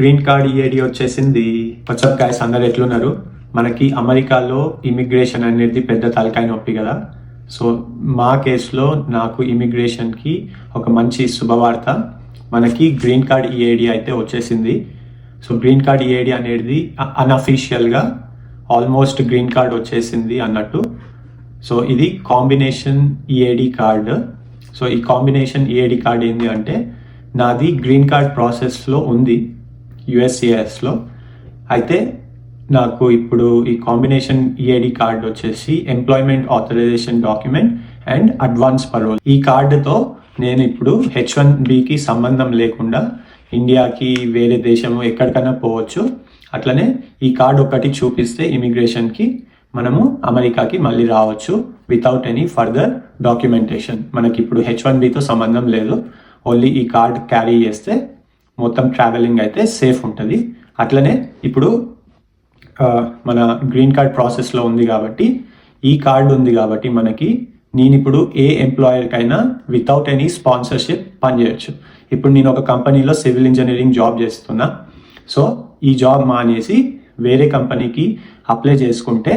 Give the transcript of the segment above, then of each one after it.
Green card EAD వచ్చేసింది. WhatsApp guys అందరు ఎట్లున్నారు? మనకి అమెరికాలో ఇమిగ్రేషన్ అనేది పెద్ద తలకాయ నొప్పి కదా. సో మా కేసులో నాకు ఇమిగ్రేషన్కి ఒక మంచి శుభవార్త. మనకి గ్రీన్ కార్డ్ ఈఏడి అయితే వచ్చేసింది. సో గ్రీన్ కార్డ్ ఈఏడి అనేది అన్అఫీషియల్గా ఆల్మోస్ట్ గ్రీన్ కార్డ్ వచ్చేసింది అన్నట్టు. సో ఇది కాంబినేషన్ ఈఏడి కార్డ్. సో ఈ కాంబినేషన్ ఈఏడి కార్డ్ ఏంటి అంటే నాది గ్రీన్ కార్డ్ ప్రాసెస్లో ఉంది. యుఎస్సిఎస్లో. అయితే నాకు ఇప్పుడు ఈ కాంబినేషన్ ఈఐడి కార్డ్ వచ్చేసి employment authorization document and advance parole ఈ కార్డుతో నేను ఇప్పుడు హెచ్ వన్ బికి సంబంధం లేకుండా ఇండియాకి వేరే దేశము ఎక్కడికైనా పోవచ్చు. అట్లనే ఈ కార్డు ఒకటి చూపిస్తే ఇమిగ్రేషన్కి మనము అమెరికాకి మళ్ళీ రావచ్చు వితౌట్ ఎనీ ఫర్దర్ డాక్యుమెంటేషన్ మనకి ఇప్పుడు హెచ్ వన్ బితో సంబంధం లేదు. ఓన్లీ ఈ కార్డ్ క్యారీ చేస్తే మొత్తం ట్రావెలింగ్ అయితే సేఫ్ ఉంటుంది. అట్లనే ఇప్పుడు మన గ్రీన్ కార్డ్ ప్రాసెస్లో ఉంది కాబట్టి ఈ కార్డు ఉంది కాబట్టి మనకి నేను ఇప్పుడు ఏ ఎంప్లాయర్కైనా వితౌట్ ఎనీ స్పాన్సర్షిప్ పనిచేయచ్చు. ఇప్పుడు నేను ఒక కంపెనీలో సివిల్ ఇంజనీరింగ్ జాబ్ చేస్తున్నా. సో ఈ జాబ్ మానేసి వేరే కంపెనీకి అప్లై చేసుకుంటే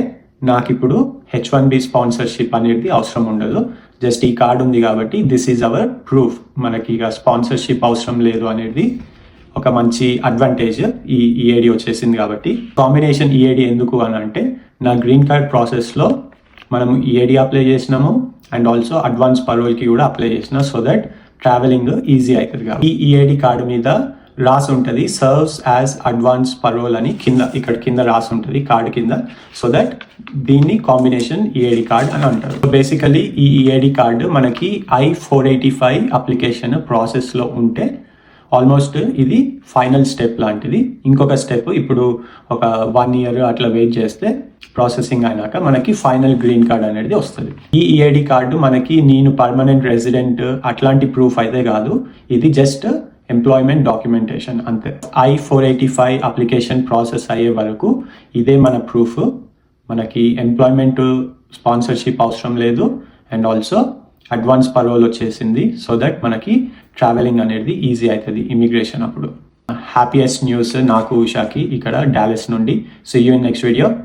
నాకు ఇప్పుడు హెచ్ వన్ బి స్పాన్సర్షిప్ అనేది అవసరం ఉండదు. జస్ట్ ఈ కార్డు ఉంది కాబట్టి దిస్ ఈజ్ అవర్ ప్రూఫ్ మనకి ఇక స్పాన్సర్షిప్ అవసరం లేదు అనేది ఒక మంచి అడ్వాంటేజ్ ఈ ఈఏడి వచ్చేసింది కాబట్టి. కాంబినేషన్ ఈఏడి ఎందుకు అని అంటే నా గ్రీన్ కార్డ్ ప్రాసెస్లో మనం ఈఏడి అప్లై చేసినాము అండ్ ఆల్సో అడ్వాన్స్ పరోల్కి కూడా అప్లై చేసిన సో దట్ ట్రావెలింగ్ ఈజీ అవుతుంది కాబట్టి. ఈ ఈఏడి కార్డు మీద రాసి ఉంటుంది సర్వ్స్ యాజ్ అడ్వాన్స్ పరోల్ అని కింద ఇక్కడ కింద రాసి ఉంటుంది కార్డు కింద. సో దట్ దీన్ని కాంబినేషన్ ఈఏడి కార్డ్ అని అంటారు. బేసికలీ ఈ ఈఏడి కార్డు మనకి I four eighty five application ప్రాసెస్లో ఉంటే ఆల్మోస్ట్ ఇది ఫైనల్ స్టెప్ లాంటిది. ఇంకొక స్టెప్ ఇప్పుడు ఒక వన్ ఇయర్ అట్లా వెయిట్ చేస్తే ప్రాసెసింగ్ అయినాక మనకి ఫైనల్ గ్రీన్ కార్డ్ అనేది వస్తుంది. ఈ ఈఐడి కార్డు మనకి నేను పర్మనెంట్ రెసిడెంట్ అట్లాంటి ప్రూఫ్ అయితే కాదు. ఇది జస్ట్ ఎంప్లాయ్మెంట్ డాక్యుమెంటేషన్ అంతే. I four eighty five application process అయ్యే వరకు ఇదే మన ప్రూఫ్. మనకి ఎంప్లాయ్మెంట్ స్పాన్సర్షిప్ అవసరం లేదు. అండ్ ఆల్సో అడ్వాన్స్ పరోల్ వచ్చేసింది సో దట్ మనకి ట్రావెలింగ్ అనేది ఈజీ అవుతుంది ఇమిగ్రేషన్ అప్పుడు. హ్యాపీయెస్ట్ న్యూస్ నాకు ఉషాకి ఇక్కడ డాలస్ నుండి. So you next video